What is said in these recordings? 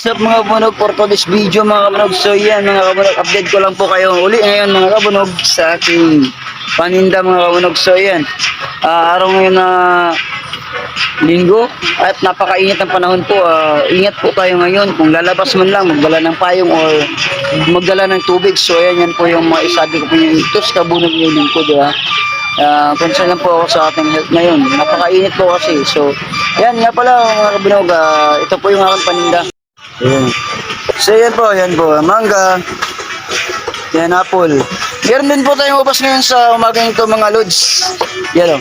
What's mga kabunog for today's video mga kabunog. So yan mga kabunog update ko lang po kayo uli ngayon mga kabunog sa aking paninda mga kabunog. So yan ah, araw ngayon na linggo at napakainit ng panahon po. Ah, ingat po tayo ngayon. Kung lalabas man lang magdala ng payong or magdala ng tubig. So yan yan po yung mga isabi ko po yung ito sa kabunog yung linggo di ba? Ah, concern lang po ako sa ating health ngayon. Napakainit po kasi. So yan nga pala mga kabunog. Ah, ito po yung aking paninda Ayan. So yan po, yan po. Mangga. Yan, apple. Meron din po tayong ubas ngayon sa umaga nito mga lods. Yan o.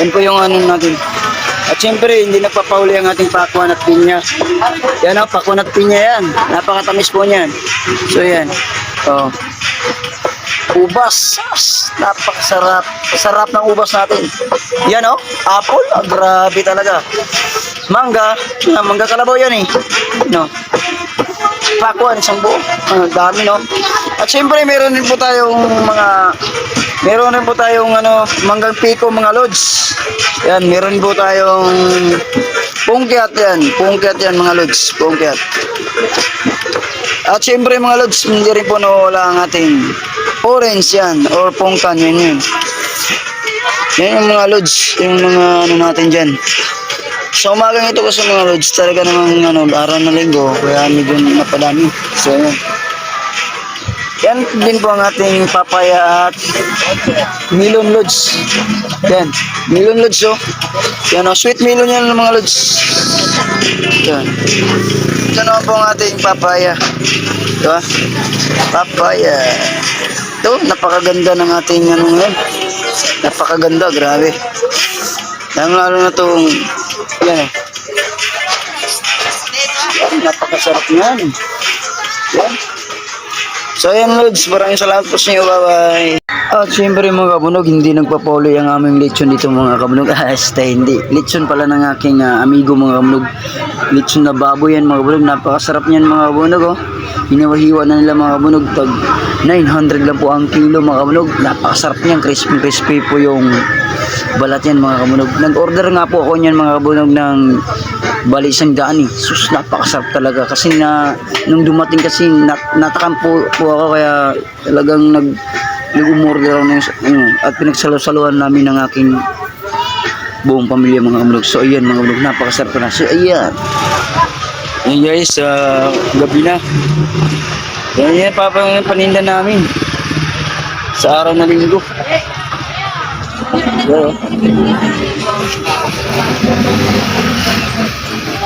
Yan po yung ano natin. At syempre, hindi nagpapahuli ang ating pakuan at pinya. Yan o, pakuan at pinya yan. Napakatamis po niyan. So yan. O. Ubas. As, Napakasarap. Sarap ng ubas natin. Yan o, apple. Ah, grabe talaga. Mangga. Ah, mangga kalabaw yan eh. No. Pakuan, isang buo. Ah, dami no. At syempre, meron din po tayong mga meron din po tayong ano, manggang piko mga lods. Yan, meron po tayong pungkiat yan. Pungkiat yan mga lods. Pungkiat. At syempre mga lods, hindi rin po nawawala ang ating orange yan or pungkan yan yun. Yan yung mga lods, yung mga ano natin dyan. Sa umagang ito kasi mga lods, talaga namang ano, araw na linggo, kaya medyo napadami. So yan. Yan din po ang ating papaya at melon lods. Yan, melon lods oh. Yan oh, sweet melon yan mga lods. Yan. Ito naman po ang ating papaya. Diba? Papaya. Ito, napakaganda ng ating ano ngayon. Napakaganda, grabe. Lalo lalo na itong, yan eh. Napakasarap yan. Yan. So yan Lods, maraming salamat po sa inyo, bye-bye. At syempre mga kabunog, hindi nagpapauloy ang aming lechon dito mga kabunog. Ah, Hasta hindi. Lechon pala ng aking ah, amigo mga kabunog. Lechon na baboy yan mga kabunog. Napakasarap niyan mga kabunog. Oh. Hinawahiwa na nila mga kabunog. Tag 900 lang po ang kilo mga kabunog. Napakasarap niyan. Crispy crispy po yung balat yan mga kabunog. Nag-order nga po ako niyan mga kabunog ng bali isang daan eh. Sus, napakasarap talaga. Kasi na, nung dumating kasi, nat, natakam po, ako kaya talagang nag, nag-umorder ako ng, ano, at pinagsalo-saluhan namin ng aking buong pamilya mga kamulog. So, ayan mga kamulog, napakasarap na. So, ayan. Ayan guys, ah, gabi na. Yan yan, papa paninda namin. Sa araw na linggo.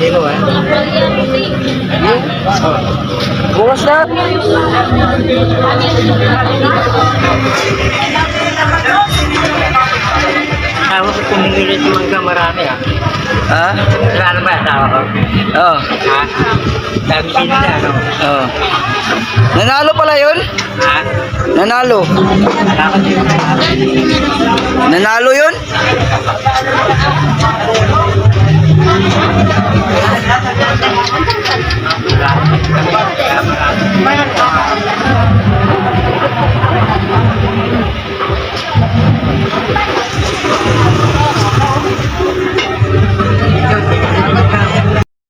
Pero, bukas na. Asawa ko pumili ng mangga marami ah. Ha? Kilala ba asawa ko? Oo. Ha? Dami din na ano? Oo. Nanalo pala yun? Ha? Nanalo. Dapat din Nanalo yun?